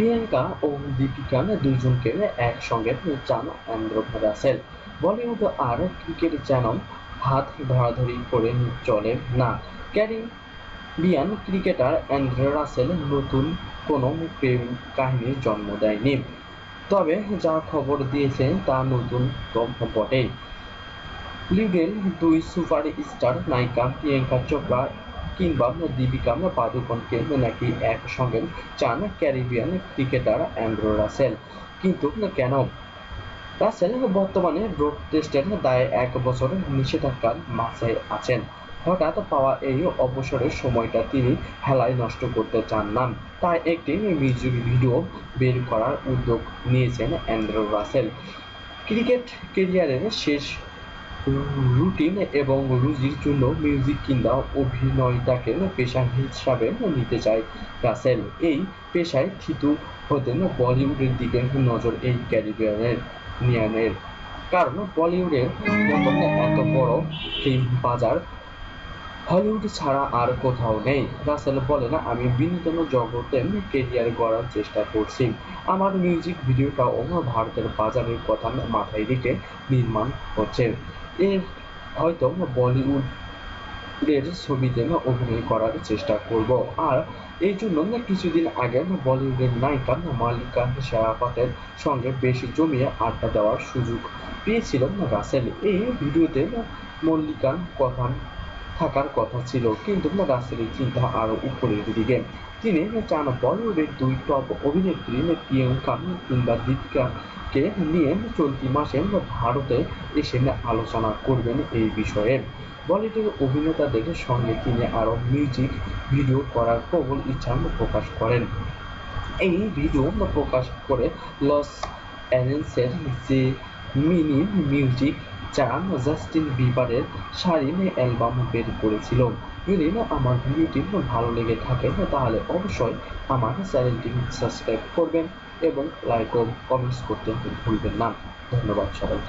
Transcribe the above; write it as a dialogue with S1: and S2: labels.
S1: প্রিয়াঙ্কা ও দীপিকা দুইজনকে একসঙ্গে চান অ্যান্ড্র রাসেল বলিউড আর ক্রিকেট যেন হাত ধরাধরি করে চলে না। ক্যারিবিয়ান ক্রিকেটার অ্যান্ড্রে রাসেল নতুন কোনো প্রেম কাহিনীর জন্ম দেয়নি। তবে যা খবর দিয়েছে তা নতুন বটেই। লিডেল দুই সুপার স্টার নায়িকা প্রিয়াঙ্কা চোপড়া কিংবা দীপিকা পাদুকোনকে নাকি একসঙ্গে চান ক্যারিবিয়ান ক্রিকেটার অ্যান্ড্রু রাসেল। কিন্তু না কেন? রাসেল বর্তমানে রোড টেস্টের দায়ে এক বছরের নিষেধাজ্ঞার মাঝে আছেন। হঠাৎ পাওয়া এই অবসরের সময়টা তিনি হেলায় নষ্ট করতে চান না। তাই একটি মিউজিক ভিডিও বের করার উদ্যোগ নিয়েছেন অ্যান্ড্রু রাসেল। ক্রিকেট কেরিয়ারের শেষ রুটিন এবং রুজির জন্য মিউজিক কিংবা অভিনয়টাকে পেশা হিসাবে নিতে চায় রাসেল। এই পেশায় থিতু হতেন বলিউডের দিকে নজর এই ক্যারিবিয়ানের নিয়ানের। কারণ বলিউডের এত বড় ফিল্ম বাজার হলিউড ছাড়া আর কোথাও নেই। রাসেল বলেন, আমি বিনোদন জগতে কেরিয়ার গড়ার চেষ্টা করছি। আমার মিউজিক ভিডিওটাও ভারতের বাজারের কথা মাথায় রেখে নির্মাণ হচ্ছে। এর হয়তো বলিউড এর ছবিতে অভিনয় করার চেষ্টা করব। আর এই জন্য কিছুদিন আগে বলিউডের নায়িকা মালিকা শেরাফাতের সঙ্গে বেশ জমিয়ে আড্ডা দেওয়ার সুযোগ পেয়েছিলেন রাসেল। এই ভিডিওতে মল্লিকার কথা থাকার কথা ছিল। কিন্তু রাসেলের চিন্তা আরও উপরের দিকে। তিনি চান বলিউডের দুই টপ অভিনেত্রী প্রিয়াঙ্কা কিংবা দীপিকাকে নিয়ে চলতি মাসে ভারতে এসে আলোচনা করবেন এই বিষয়ে। বলিউডের অভিনেতাদের সঙ্গে তিনি আরও মিউজিক ভিডিও করার প্রবল ইচ্ছা প্রকাশ করেন। এই ভিডিও প্রকাশ করে লস অ্যাঞ্জেলেসের যে মিনি মিউজিক চান জাস্টিন বিবারের শাড়ি অ্যালবাম বের করেছিল। যদি না আমার ভিডিওটি ভালো লেগে থাকে তাহলে অবশ্যই আমার চ্যানেলটি সাবস্ক্রাইব করবেন এবং লাইক ও কমেন্টস করতে ভুলবেন না। ধন্যবাদ সবাইকে।